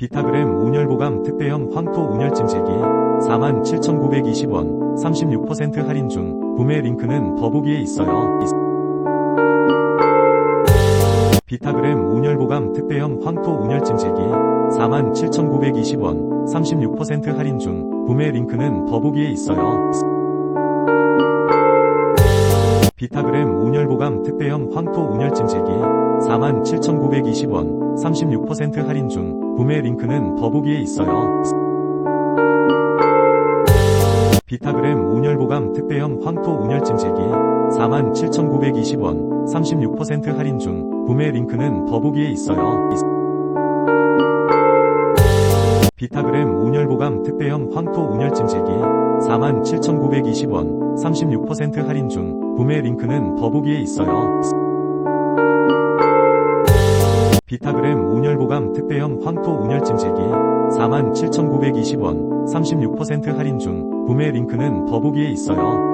비타그램 온열보감 특대형 황토 온열찜질기 47,920원 36% 할인 중 구매 링크는 더보기에 있어요. 비타그램 온열보감 특대형 황토 온열찜질기 47,920원 36% 할인 중 구매 링크는 더보기에 있어요. 비타그램 온열보감 특대형 황토 온열찜질기 47,920원 36% 할인 중 구매 링크는 더보기에 있어요. 비타그램 온열보감 특대형 황토 온열 찜질기 47,920원 36% 할인 중 구매 링크는 더보기에 있어요. 비타그램 온열보감 특대형 황토 온열 찜질기 47,920원 36% 할인 중 구매 링크는 더보기에 있어요. 비타그램 온열보감 특대형 황토 온열 찜질기 47,920원 36% 할인 중 구매 링크는 더보기에 있어요.